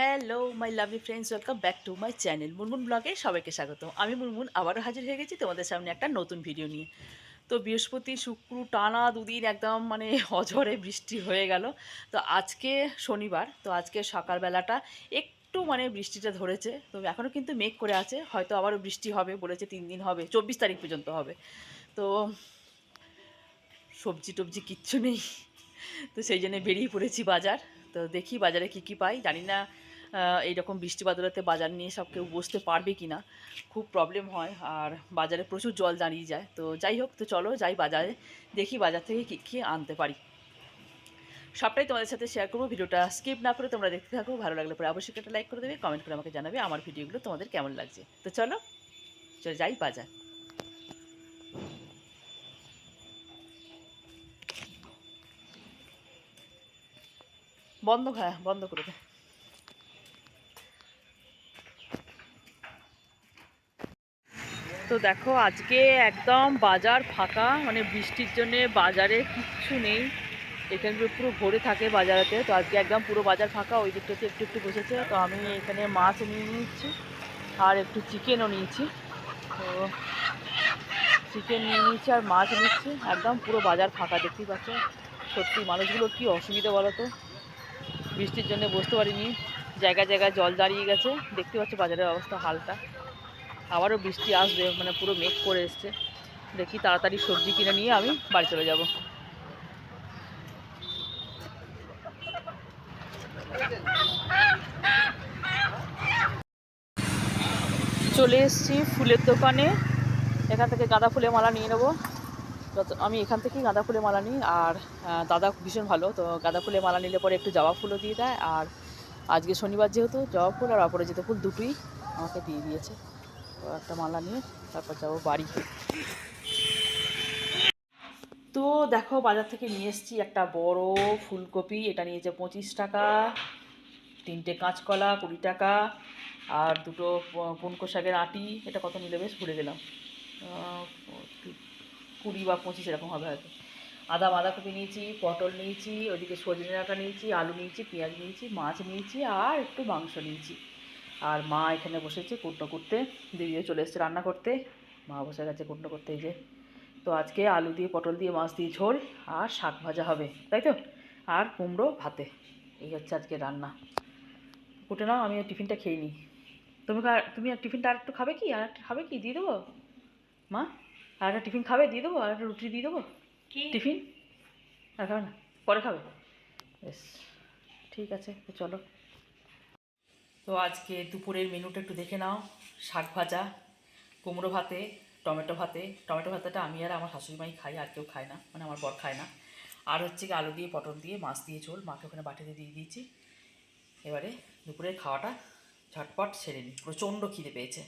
Hello my lovely friends welcome back to my channel Munmun ব্লগে সবাইকে স্বাগত আমি মুনমুন, আবারও হাজির হয়ে গেছি তোমাদের সামনে একটা নতুন ভিডিও নিয়ে। তো বৃহস্পতি, শুক্র, টানা দুদিন একদম মানে অঝরে বৃষ্টি হয়ে গেল। তো আজকে শনিবার, তো আজকে সকালবেলাটা একটু মানে বৃষ্টিটা ধরেছে। তো এখনও কিন্তু মেঘ করে আছে, হয়তো আবারও বৃষ্টি হবে, বলেছে তিন দিন হবে, চব্বিশ তারিখ পর্যন্ত হবে। তো সবজি টবজি কিচ্ছু নেই। তো সেই জন্য বেরিয়ে পড়েছি বাজার। তো দেখি বাজারে কি কি পাই, জানি না এইরকম বৃষ্টি বাদলাতে বাজার নিয়ে সব কেউ বসতে পারবে কি না খুব প্রবলেম হয় আর বাজারে প্রচুর জল দাঁড়িয়ে যায়। তো যাই হোক, তো চলো যাই বাজারে, দেখি বাজার থেকে কী কী আনতে পারি। সবটাই তোমাদের সাথে শেয়ার করব, ভিডিওটা স্কিপ না করে তোমরা দেখতে থাকো, ভালো লাগলে পরে অবশ্যই একটা লাইক করে দেবে কমেন্ট করে আমাকে জানাবে আমার ভিডিওগুলো তোমাদের কেমন লাগছে। তো চলো চলো যাই বাজার। বন্ধ হ্যাঁ বন্ধ করে দে। তো দেখো, আজকে একদম বাজার ফাঁকা মানে বৃষ্টির জন্য বাজারে কিচ্ছু নেই। এখানে পুরো ভরে থাকে বাজারেতে, তো আজকে একদম পুরো বাজার ফাঁকা, ওই দিকটাতে একটু একটু বসেছে। তো আমি এখানে মাছ নিয়ে নিচ্ছি, আর একটু চিকেনও নিয়েছি। তো চিকেন নিয়ে নিচ্ছি আর মাছ নিচ্ছি, একদম পুরো বাজার ফাঁকা, দেখতেই পাচ্ছ। সত্যি মানুষগুলোর কী অসুবিধা বলো তো বৃষ্টির জন্য বসতে পারিনি। জায়গায় জায়গায় জল দাঁড়িয়ে গেছে, দেখতে পাচ্ছ বাজারের অবস্থা হালটা আবারও বৃষ্টি আসবে মানে পুরো মেঘ করে এসছে। দেখি তাড়াতাড়ি সবজি কিনে নিয়ে আমি বাড়ি চলে যাব। চলে এসেছি ফুলের দোকানে। এখান থেকে গাঁদা ফুলের মালা নিয়ে নেব। আমি এখান থেকেই গাঁদা ফুলের মালা নিই। আর দাদা ভীষণ ভালো, তো গাঁদা ফুলের মালা নিলে পরে একটু জবা ফুলও দিয়ে দেয়। আর আজকে শনিবার যেহেতু জবা ফুল আর অপরাজিত ফুল দুটোই আমাকে দিয়ে দিয়েছে। একটা মালা নিয়ে তারপর যাব বাড়ি। তো দেখো, বাজার থেকে নিয়ে এসেছি একটা বড় ফুলকপি। এটা নিয়েছে পঁচিশ টাকা, তিনটে কাঁচকলা কুড়ি টাকা আর দুটো পুনকো শাকের আটি। এটা কত নিলে বেশ ভুলে গেলাম। কুড়ি বা পঁচিশ এরকম হবে হয়তো। আদা বাঁধাকপি নিয়েছি, পটল নিয়েছি ওইদিকে সজনে ডাঁটা নিয়েছি, আলু নিয়েছি, পেঁয়াজ নিয়েছি, মাছ নিয়েছি আর একটু মাংস নিয়েছি। আর মা এখানে বসেছে কুটনো করতে। দিদিও চলে এসেছে রান্না করতে। মা বসে গেছে কুটনো করতে এই যে। তো আজকে আলু দিয়ে পটল দিয়ে মাছ দিয়ে ঝোল আর শাক ভাজা হবে তাই তো? আর কুমড়ো ভাতে। এই হচ্ছে আজকে রান্না। কুটে নাও আমি টিফিনটা খেয়ে নিই। তুমি তুমি আর টিফিনটা আর একটু খাবে কি? আর একটা খাবে কি? দিয়ে দেবো? মা আর একটা টিফিন খাবে? দিয়ে দেবো? আর একটা রুটি দিয়ে দেবো? টিফিন? আর খাবে না? পরে খাবে? বেশ ঠিক আছে তো চলো। তো আজকে দুপুরের মেনুটা একটু দেখে নাও। শাক ভাজা, কুমড়ো ভাতে, টমেটো ভাতে। টমেটো ভাতাটা আমি আর আমার শাশুড়ি মাই খাই, আর কেউ খায় না মানে আমার বর খায় না। আর হচ্ছে কি আলু দিয়ে পটল দিয়ে মাছ দিয়ে ঝোল, মাকে ওখানে বাটিতে দিয়ে দিয়েছি। এবারে দুপুরের খাওয়াটা ঝটপট সেরে নিই। প্রচণ্ড খিদে পেয়েছে।